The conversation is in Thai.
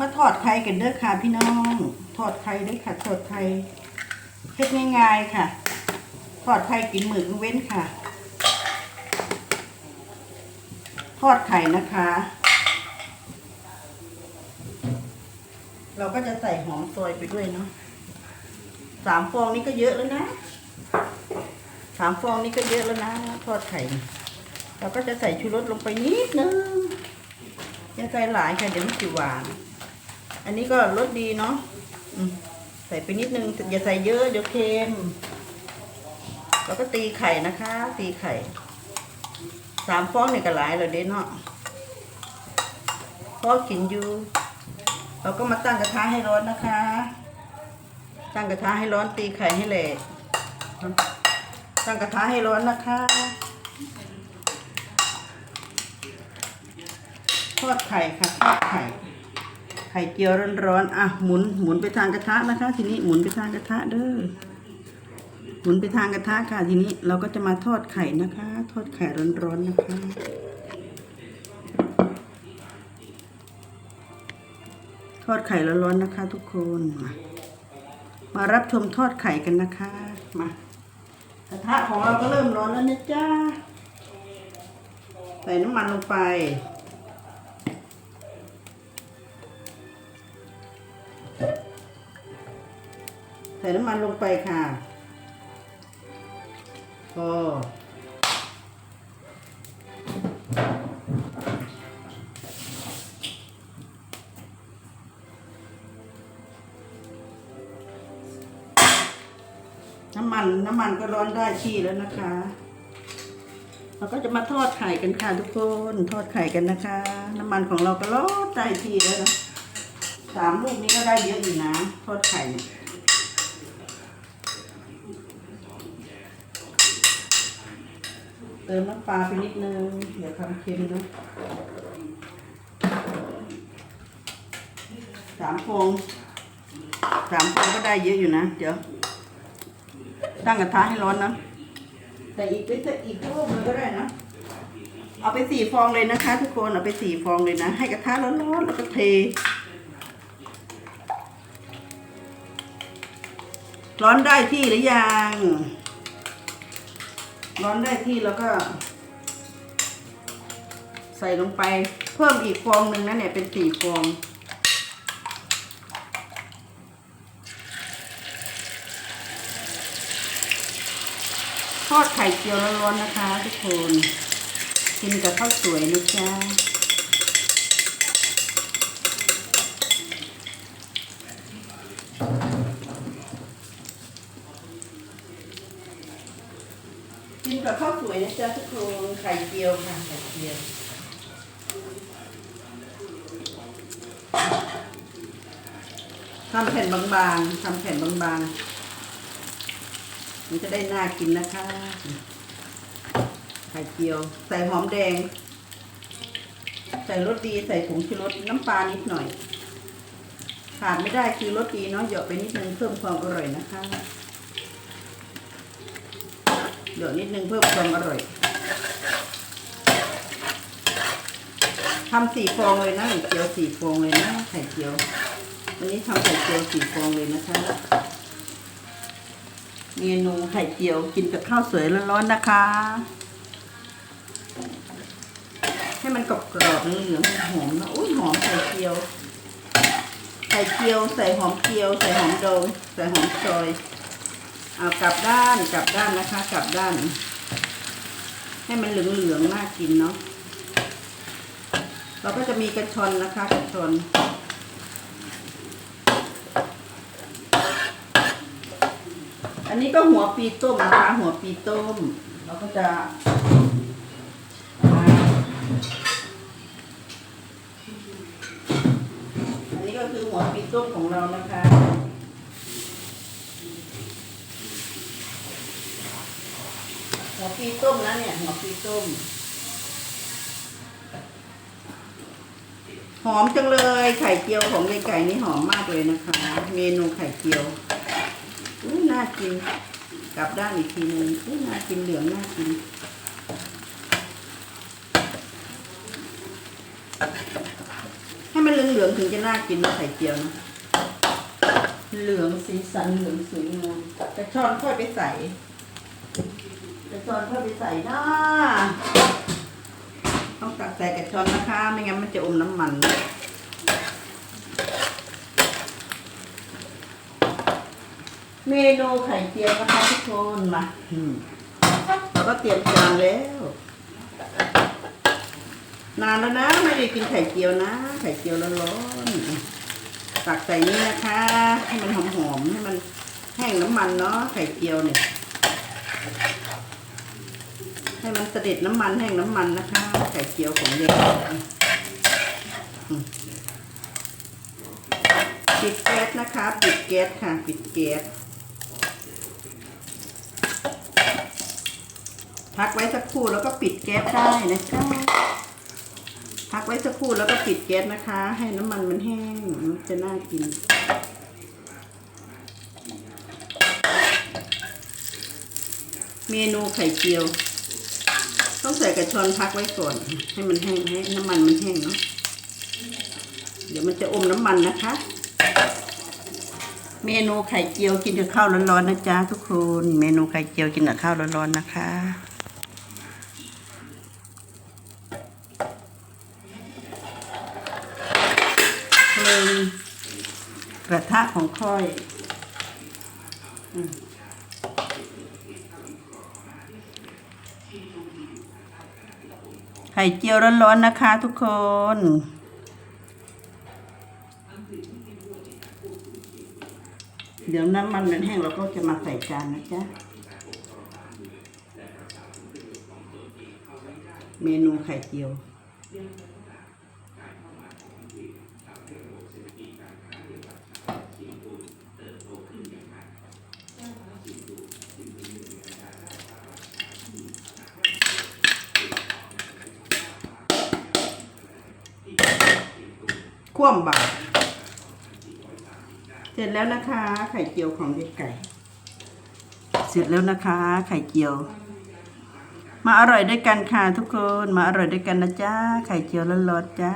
มาทอดไข่กันเด้อค่ะพี่น้อง ทอดไข่เด้อค่ะ ทอดไข่เฮ็ดง่ายๆค่ะ ทอดไข่กินหมึกเว้นค่ะ ทอดไข่นะคะ เราก็จะใส่หอมซอยไปด้วยเนาะสามฟองนี้ก็เยอะแล้วนะสามฟองนี้ก็เยอะแล้วนะทอดไข่ เราก็จะใส่ชูรสลงไปนิดนึงอย่าใส่หลายค่ะเดี๋ยวมันจะหวาน อันนี้ก็รสดีเนาะใส่ไปนิดนึงอย่าใส่เยอะเดี๋ยวเค็มแล้วก็ตีไข่นะคะ ตีไข่สามฟองเนี่ยก็หลายเลยเด้เนาะพอกินอยู่ เราก็มาตั้งกระทะให้ร้อนนะคะ ตั้งกระทะให้ร้อนตีไข่ให้แหลกตั้งกระทะให้ร้อนนะคะทอดไข่ค่ะทอดไข่ ไข่เจียวร้อนๆอะหมุนหมุนไปทางกระทะนะคะ ทีนี้หมุนไปทางกระทะเด้อหมุนไปทางกระทะค่ะ ทีนี้เราก็จะมาทอดไข่นะคะ ทอดไข่ร้อนๆนะคะทอดไข่ร้อนๆนะคะ ทุกคนมามารับชมทอดไข่กันนะคะมากระทะของเราก็เริ่มร้อนแล้วนะจ้าใส่น้ำมันลงไป น้ำมันลงไปค่ะพอน้ำมันน้ำมันก็ร้อนได้ที่แล้วนะคะ เราก็จะมาทอดไข่กันค่ะทุกคนทอดไข่กันนะคะ น้ำมันของเราก็ร้อนได้ที่แล้วนะสามลูกนี้ก็ได้เยอะอยู่นะ ทอดไข่เนี่ย เติมน้ำปลาไปนิดนึงเดี๋ยวทำเค็มนะสามฟองสามฟองก็ได้เยอะอยู่นะเดี๋ยวตั้งกระทะให้ร้อนนะแต่อีกไปสักอีกลูกนึงก็ได้นะเอาไปสี่ฟองเลยนะคะ ทุกคนเอาไปสี่ฟองเลยนะ ให้กระทะร้อนๆแล้วก็เทร้อนได้ที่หรือยัง ร้อนได้ที่แล้วก็ ใส่ลงไปเพิ่มอีกฟองหนึ่งนะเนี่ยเป็นสี่ฟองทอดไข่เจียวร้อนๆนะคะทุกคน กินกับข้าวสวยนะจ๊ะ กินกับข้าวสวยนะจ๊ะทุกคนไข่เจียวค่ะไข่เจียวทำแผ่นบางๆทำแผ่นบางๆ มันจะได้น่ากินนะคะ ไข่เจียว ใส่หอมแดง ใส่รสดีใส่ผงชูรสน้ำปลานิดหน่อย ขาดไม่ได้คือรสดีเนาะเหยาะไปนิดนึงเพิ่มความอร่อยนะคะ เดี๋ยวนิดนึงเพิ่มความอร่อยทำสี่ฟองเลยนะไข่เจียวสี่ฟองเลยนะไข่เจียววันนี้ทำไข่เจียวสี่ฟองเลยนะคะเมนูไข่เจียวกินกับข้าวสวยร้อนๆนะคะ ให้มันกรอบๆเหลืองๆหอมนะอุ้ยหอมไข่เจียวไข่เจียวใส่หอมเจียว ใส่หอมดองใส่หอมซอย เอากลับด้านกลับด้านนะคะ กลับด้าน ให้มันเหลืองๆน่ากินเนาะเราก็จะมีกระชอนนะคะกระชอนอันนี้ก็หัวปีต้มนะคะหัวปีต้ม เราก็จะอันนี้ก็คือหัวปีต้มของเรานะคะ หัวปีต้มนะเนี่ยหัวปีต้ม หอมจังเลยไข่เจียวของยายไก่นี่หอมมากเลยนะคะ เมนูไข่เจียวอุ้ยน่ากินกลับด้านอีกทีนึงอุ้ยน่ากินเหลืองน่ากินให้มันเหเหลืองๆถึงจะน่ากินนะไข่เจียวนะเหลืองสีสันเหลืองสวยงามแต่ช้อนค่อยไปใส่ ช้อนค่อไปใส่นะต้องตักใส่กับช้อนนะคะ ไม่งั้นมันจะอมน้ำมันเมนูไข่เจียวนะคะทุกคนมาเราก็เตรียมจานแล้ว นานแล้วนะไม่ได้กินไข่เจียวนะ ไข่เจียวร้อนๆตักใส่นี่นะคะ ให้มันหอมๆให้มันแห้งน้ำมันเนาะไข่เจียวเนี่ย ให้มันเสด็จน้ำมันแห้งน้ำมันนะคะ ไข่เจียวของเด็กปิดแก๊สนะคะ ปิดแก๊สค่ะ ปิดแก๊สพักไว้สักครู่แล้วก็ปิดแก๊สได้นะจ๊ะพักไว้สักครู่แล้วก็ปิดแก๊สนะคะ ให้น้ำมันมันแห้งมันจะน่ากินเมนูไข่เจียว ต้องใส่กระชอนพักไว้ก่อน ให้มันแห้งให้น้ำมันมันแห้งเนาะเดี๋ยวมันจะอมน้ำมันนะคะ เมนูไข่เจียวกินกับข้าวร้อนๆนะจ๊ะทุกคน เมนูไข่เจียวกินกับข้าวร้อนๆนะคะเพลิงกระทะของค่อยอ ไข่เจียวร้อนๆนะคะทุกคน เดี๋ยวน้ำมันมันแห้งเราก็จะมาใส่จานนะจ๊ะ เมนูไข่เจียว คว่ำบาตรเสร็จแล้วนะคะ ไข่เจียวของเด็กไก่ เสร็จแล้วนะคะ ไข่เจียว มาอร่อยด้วยกันค่ะทุกคน มาอร่อยด้วยกันนะจ๊ะไข่เจียวร้อนๆจ้า